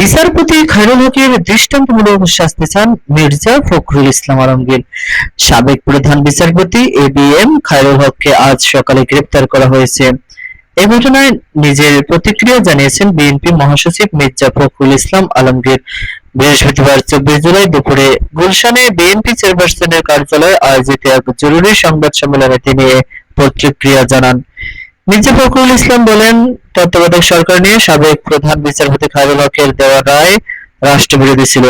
বিচারপতি খায়রুল হকের দৃষ্টান্তমূলক শাস্তি চান মির্জা ফখরুল ইসলাম আলমগীর। সাবেক প্রধান বিচারপতি এ বি এম খায়রুল হককে আজ সকালে গ্রেপ্তার করা হয়েছে। এ ঘটনায় নিজের প্রতিক্রিয়া জানিয়েছেন বিএনপি মহাসচিব মির্জা ফখরুল ইসলাম আলমগীর। বৃহস্পতিবার চব্বিশ জুলাই দুপুরে গুলশানে বিএনপি চেয়ারপারসনের কার্যালয়ে আয়োজিত এক জরুরি সংবাদ সম্মেলনে তিনি প্রতিক্রিয়া জানান। মির্জা ফখরুল ইসলাম বলেন, তত্ত্বাবধায়ক সরকার নিয়ে সাবেক প্রধান বিচারপতি খায়রুল হকের দেওয়া রায় রাষ্ট্রবিরোধী ছিল।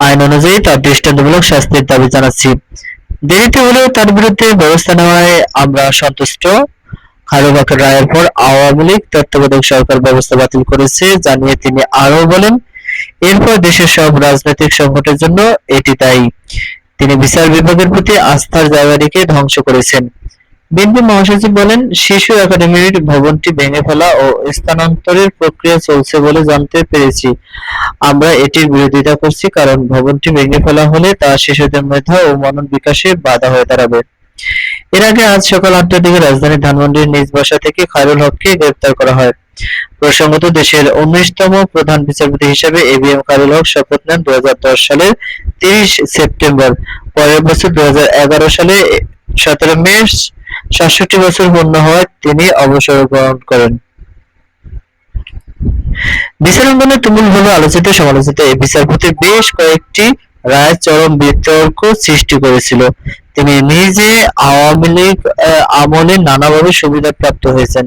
আইন অনুযায়ী তার দৃষ্টান্তমূলক শাস্তির দাবি জানাচ্ছি। দেরিতে হলেও তার বিরুদ্ধে ব্যবস্থা নেওয়ায় আমরা সন্তুষ্ট। খায়রুল হকের রায়ের পর আওয়ামী লীগ তত্ত্বাবধায়ক সরকার ব্যবস্থা বাতিল করেছে জানিয়ে তিনি আরও বলেন, এরপর দেশের সব রাজনৈতিক সংকটের জন্য এটি তাই তিনি বিচার বিভাগের প্রতি আস্থার জায়গাটিকে ধ্বংস করেছেন। বিএনপি মহাসচিব বলেন, শিশু একাডেমির ভবনটি ভেঙে ফেলা ও স্থানান্তরের প্রক্রিয়া চলছে বলে জানতে পেরেছি। আমরা এটির বিরোধিতা করছি কারণ ভবনটি ভেঙে ফেলা হলে তা শিশুদের মেধা ও মনন বিকাশে বাধা হয়ে দাঁড়াবে। এর আগে আজ সকাল আটটার দিকে রাজধানীর ধানমন্ডির নিজ বাসা থেকে খায়রুল হককে গ্রেপ্তার করা হয়। প্রসঙ্গত, দেশের উনিশতম প্রধান বিচারপতি হিসেবে A B M Khairul Haque শপথ নেন দু হাজার দশ সালের তিরিশ সেপ্টেম্বর। পরের বছর দু হাজার এগারো সালে সতেরো মে সাতষট্টি বছর পূর্ণ হওয়ায় তিনি অবসর গ্রহণ করেন। বিচারাঙ্গনে তুমুলভাবে আলোচিত সমালোচিত এই বিচারপতি বেশ কয়েকটি রায় চরম বিতর্ক সৃষ্টি করেছিল। তিনি নিজে আওয়ামী লীগ আমলে নানাভাবে সুবিধা প্রাপ্ত হয়েছেন।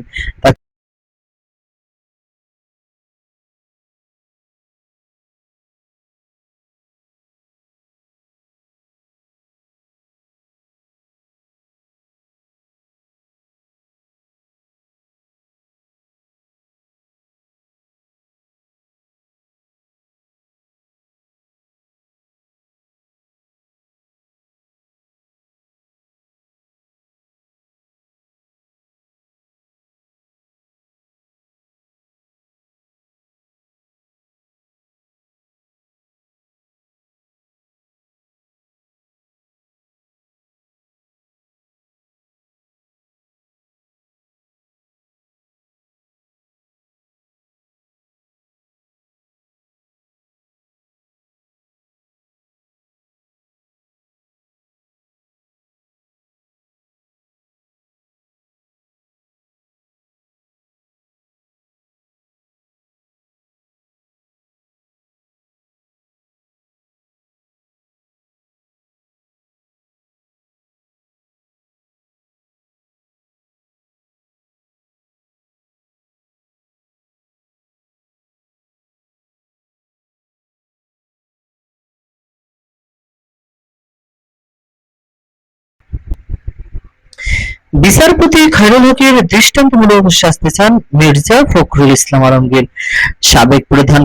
বিচারপতি খায়রুল হকের দৃষ্টান্তমূলক শাস্তি চান মির্জা ফখরুল ইসলাম আলমগীর। সাবেক প্রধান